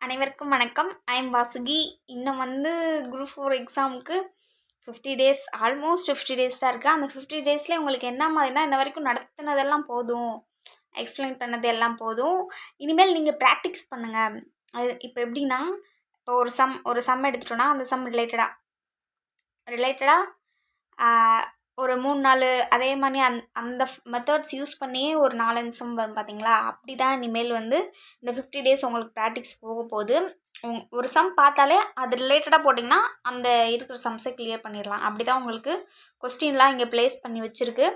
அனைவருக்கும் வணக்கம். I am Vasuki. இன்னும் வந்து குரூப் ஃபோர் எக்ஸாமுக்கு fifty days almost fifty days தான் இருக்குது அந்த ஃபிஃப்டி டேஸ்லேயே உங்களுக்கு என்ன மாதிரினா இன்ன வரைக்கும் நடத்துனதெல்லாம் போதும். எக்ஸ்பிளைன் பண்ணது எல்லாம் போதும். இனிமேல் நீங்கள் ப்ராக்டிக்ஸ் பண்ணுங்கள் அது இப்போ எப்படின்னா இப்போ ஒரு சம் ஒரு சம் எடுத்துட்டோன்னா அந்த சம் ரிலேட்டடாக ரிலேட்டடாக ஒரு மூணு நாலு அதே மாதிரி அந் அந்த மெத்தட்ஸ் யூஸ் பண்ணியே ஒரு நாலஞ்சு சம் வரும் பார்த்தீங்களா அப்படி தான் இனிமேல் வந்து இந்த ஃபிஃப்டி டேஸ் உங்களுக்கு ப்ராக்டிக்ஸ் போக போகுது. உங் ஒரு சம் பார்த்தாலே அது ரிலேட்டடாக போட்டிங்கன்னா அந்த இருக்கிற சம்ஸை கிளியர் பண்ணிடலாம். அப்படி தான் உங்களுக்கு கொஸ்டின்லாம் இங்கே ப்ளேஸ் பண்ணி வச்சுருக்கு.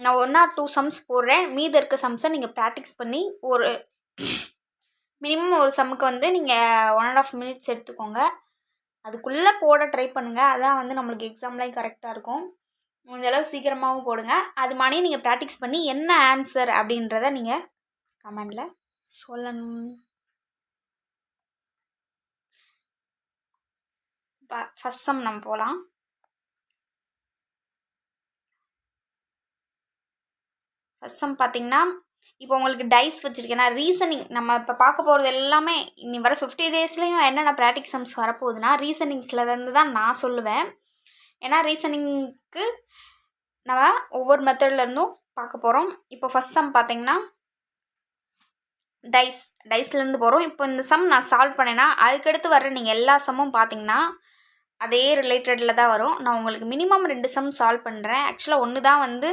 நான் ஒன் ஆர் டூ சம்ஸ் போடுறேன். மீதி இருக்க சம்ஸை நீங்கள் ப்ராக்டிக்ஸ் பண்ணி ஒரு மினிமம் ஒரு சம்முக்கு வந்து நீங்கள் ஒன் அண்ட் ஆஃப் மினிட்ஸ் எடுத்துக்கோங்க. அதுக்குள்ளே போட ட்ரை பண்ணுங்கள் அதான் வந்து நம்மளுக்கு எக்ஸாம்லாம் கரெக்டாக இருக்கும். முடிஞ்சளவு சீக்கிரமாகவும் போடுங்க. அது மாதிரி நீங்கள் ப்ராக்டிஸ் பண்ணி என்ன ஆன்சர் அப்படின்றத நீங்கள் கமெண்டில் சொல்லணும். ஃபஸ்ட் சம் நம்ம போகலாம் ஃபஸ்ட் சம் பார்த்தீங்கன்னா இப்போ உங்களுக்கு டைஸ் வச்சுருக்கேன். ரீசனிங் நம்ம இப்போ பார்க்க போகிறது எல்லாமே இனி வர ஃபிஃப்டி டேஸ்லேயும் என்னென்ன ப்ராக்டிக் சம்ஸ் வரப்போகுதுன்னா ரீசனிங்ஸ்லேருந்து தான் நான் சொல்லுவேன். ஏன்னா ரீசனிங்க்கு நம்ம ஒவ்வொரு மெத்தட்லேருந்தும் பார்க்க போகிறோம் இப்போ ஃபஸ்ட் சம் பார்த்தீங்கன்னா டைஸ் டைஸ்லேருந்து போகிறோம் இப்போ இந்த சம் நான் சால்வ் பண்ணேன்னா அதுக்கடுத்து வர நீங்கள் எல்லா சம்மும் பார்த்தீங்கன்னா அதே ரிலேட்டடில் தான் வரும். நான் உங்களுக்கு மினிமம் ரெண்டு சம் சால்வ் பண்ணுறேன் ஆக்சுவலாக ஒன்று தான் வந்து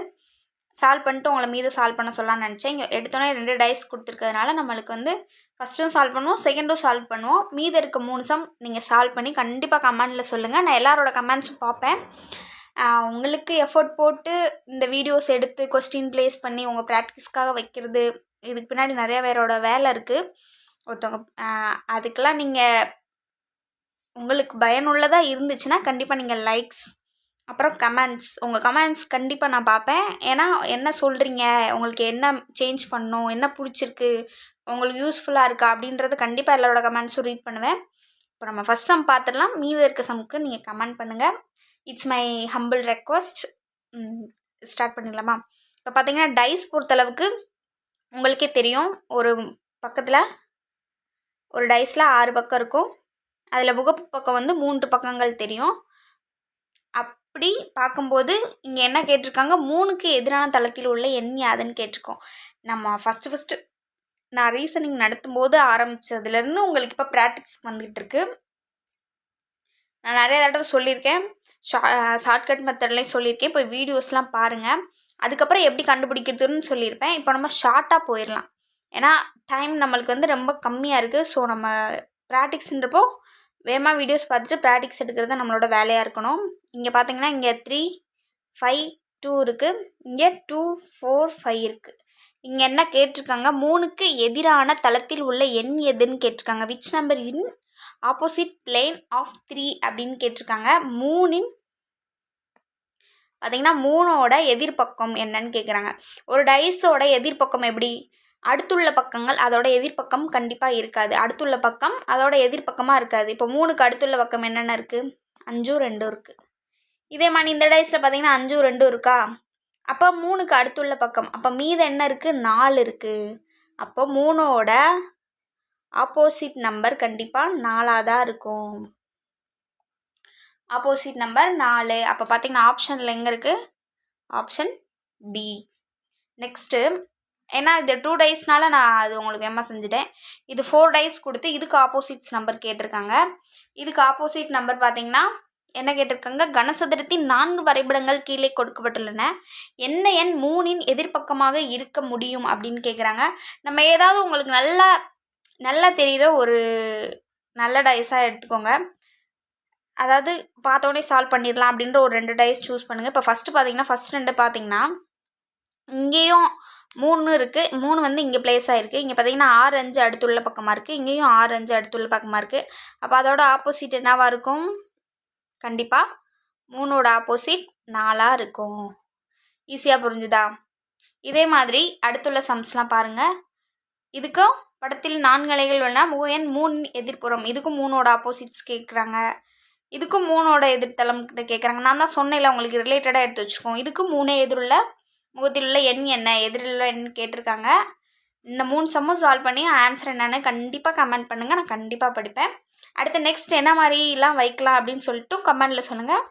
சால்வ் பண்ணிட்டு உங்களை மீது சால்வ் பண்ண சொல்லலாம்னு நினச்சேன். இங்கே எடுத்தோன்னே ரெண்டு டைஸ் கொடுத்துருக்கிறதுனால நம்மளுக்கு வந்து ஃபஸ்ட்டும் சால்வ் பண்ணுவோம் செகண்டும் சால்வ் பண்ணுவோம். மீதி இருக்க மூணு சம் நீங்கள் சால்வ் பண்ணி கண்டிப்பாக கமெண்டில் சொல்லுங்கள் நான் எல்லாரோட கமெண்ட்ஸும் பார்ப்பேன். உங்களுக்கு எஃபர்ட் போட்டு இந்த வீடியோஸ் எடுத்து கொஸ்டின் ப்ளேஸ் பண்ணி உங்கள் ப்ராக்டிஸ்க்காக வைக்கிறது இதுக்கு பின்னாடி நிறையா பேரோட வேலை இருக்குது ஒருத்தவங்க அதுக்கெல்லாம் நீங்கள் உங்களுக்கு பயனுள்ளதாக இருந்துச்சுன்னா கண்டிப்பாக நீங்கள் லைக்ஸ் அப்புறம் கமெண்ட்ஸ் உங்கள் கமெண்ட்ஸ் கண்டிப்பாக நான் பார்ப்பேன். ஏன்னா என்ன சொல்கிறீங்க உங்களுக்கு என்ன சேஞ்ச் பண்ணணும் என்ன பிடிச்சிருக்கு? உங்களுக்கு யூஸ்ஃபுல்லாக இருக்கா? அப்படின்றது கண்டிப்பாக எல்லாரோட கமெண்ட்ஸும் ரீட் பண்ணுவேன். இப்போ நம்ம ஃபஸ்ட் சம் பார்த்துடலாம். மீது இருக்க சமுக்கு நீங்கள் கமெண்ட் பண்ணுங்கள் it's my humble request start பண்ணிடலாமா? இப்போ பார்த்தீங்கன்னா டைஸ் பொறுத்தளவுக்கு உங்களுக்கே தெரியும். ஒரு பக்கத்தில் ஒரு டைஸில் ஆறு பக்கம் இருக்கும். அதில் முகப்பு பக்கம் வந்து மூன்று பக்கங்கள் தெரியும். அப் அப்படி பார்க்கும்போது இங்கே என்ன கேட்டிருக்காங்க? மூணுக்கு எதிரான தளத்தில் உள்ள எண் யாதுன்னு கேட்டிருக்கோம். நம்ம ஃபஸ்ட்டு ஃபஸ்ட்டு நான் ரீசனிங் நடத்தும்போது ஆரம்பித்ததுலேருந்து உங்களுக்கு இப்போ ப்ராக்டிஸ் வந்துகிட்டு இருக்கு நான் நிறைய தடவை சொல்லியிருக்கேன். ஷா ஷார்ட்கட் மெத்தட்லேயும் சொல்லியிருக்கேன். இப்போ வீடியோஸ்லாம் பாருங்கள் அதுக்கப்புறம் எப்படி கண்டுபிடிக்கிறதுன்னு சொல்லியிருப்பேன். இப்போ நம்ம ஷார்ட்டாக போயிடலாம். ஏன்னா டைம் நம்மளுக்கு வந்து ரொம்ப கம்மியாக இருக்குது ஸோ நம்ம ப்ராக்டிக்ஸுன்றப்போ வேகமாக வீடியோஸ் பார்த்துட்டு ப்ராக்டிக்ஸ் எடுக்கிறது தான் நம்மளோட வேலையாக இருக்கணும். இங்கே பார்த்தீங்கன்னா இங்கே த்ரீ ஃபைவ் டூ இருக்குது இங்கே டூ ஃபோர் ஃபைவ் இருக்குது இங்கே என்ன கேட்டிருக்காங்க? மூணுக்கு எதிரான தளத்தில் உள்ள எண் எதுன்னு கேட்டிருக்காங்க. Which number in opposite plane of three அப்படின்னு கேட்டிருக்காங்க. மூணின் பார்த்தீங்கன்னா மூணோட எதிர்பக்கம் என்னன்னு கேட்குறாங்க ஒரு டைஸோட எதிர்பக்கம் எப்படி? அடுத்துள்ள பக்கங்கள் அதோட எதிர்ப்பக்கம் கண்டிப்பாக இருக்காது. அடுத்துள்ள பக்கம் அதோட எதிர்ப்பக்கமாக இருக்காது. இப்போ மூணுக்கு அடுத்துள்ள பக்கம் என்னென்ன இருக்குது அஞ்சும் ரெண்டும் இருக்குது இதே மாதிரி இந்த டைஸில் பார்த்தீங்கன்னா அஞ்சும் ரெண்டும் இருக்கா? அப்போ மூணுக்கு அடுத்துள்ள பக்கம் அப்போ மீது என்ன இருக்குது நாலு இருக்குது அப்போ மூணோட ஆப்போசிட் நம்பர் கண்டிப்பாக நாலாக தான் இருக்கும். ஆப்போசிட் நம்பர் நாலு. அப்போ பார்த்தீங்கன்னா ஆப்ஷனில் எங்கே இருக்குது ஆப்ஷன் பி நெக்ஸ்ட்டு ஏன்னா இது டூ டேஸ்னால நான் அது உங்களுக்கு எம்மா செஞ்சுட்டேன். இது ஃபோர் டேஸ் கொடுத்து இதுக்கு ஆப்போசிட்ஸ் நம்பர் கேட்டிருக்காங்க. இதுக்கு ஆப்போசிட் நம்பர் பார்த்தீங்கன்னா என்ன கேட்டிருக்காங்க? கனசதுரத்தின் நான்கு வரைபடங்கள் கீழே கொடுக்கப்பட்டுள்ளன. எந்த எண் மூணின் எதிர்ப்பக்கமாக இருக்க முடியும் அப்படின்னு கேட்குறாங்க நம்ம ஏதாவது உங்களுக்கு நல்லா நல்லா தெரிகிற ஒரு நல்ல டைஸாக எடுத்துக்கோங்க. அதாவது பார்த்தோன்னே சால்வ் பண்ணிடலாம் அப்படின்ற ஒரு ரெண்டு டைஸ் சூஸ் பண்ணுங்கள் இப்போ ஃபஸ்ட்டு பார்த்தீங்கன்னா ஃபஸ்ட் ரெண்டு பார்த்தீங்கன்னா இங்கேயும் மூணு இருக்குது மூணு வந்து இங்கே பிளேஸ் ஆகிருக்கு இங்கே பார்த்தீங்கன்னா ஆறு அஞ்சு அடுத்துள்ள பக்கமாக இருக்குது இங்கேயும் ஆறு அஞ்சு அடுத்துள்ள பக்கமாக இருக்குது அப்போ அதோட ஆப்போசிட் என்னவாக இருக்கும்? கண்டிப்பாக மூணோட ஆப்போசிட் நாலாக இருக்கும். ஈஸியாக புரிஞ்சுதா? இதே மாதிரி அடுத்துள்ள சம்ஸ்லாம் பாருங்கள் இதுக்கும் படத்தில் நான்கு அலைகள் வேணா மூணு எதிர்ப்புறம். இதுக்கும் மூணோட ஆப்போசிட்ஸ் கேட்குறாங்க இதுக்கும் மூணோட எதிர்த்தளம் கேட்குறாங்க நான் தான் சொன்னேன்ல உங்களுக்கு ரிலேட்டடாக எடுத்து வச்சுக்கோம் இதுக்கும் மூணே எதிருள்ள முகத்தில் உள்ள எண் என்ன எதிரில் எண் கேட்டிருக்காங்க. இந்த மூணு சம்மும் சால்வ் பண்ணி ஆன்சர் என்னென்னு கண்டிப்பாக கமெண்ட் பண்ணுங்கள் நான் கண்டிப்பாக படிப்பேன். அடுத்து நெக்ஸ்ட் என்ன மாதிரிலாம் வைக்கலாம் அப்படின்னு சொல்லிட்டு கமெண்டில் சொல்லுங்கள்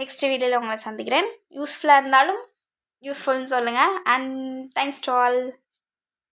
நெக்ஸ்ட் வீடியோவில் உங்களை சந்திக்கிறேன். யூஸ்ஃபுல்லாக இருந்தாலும் யூஸ்ஃபுல்னு சொல்லுங்கள் அண்ட் தேங்க்ஸ் டு ஆல்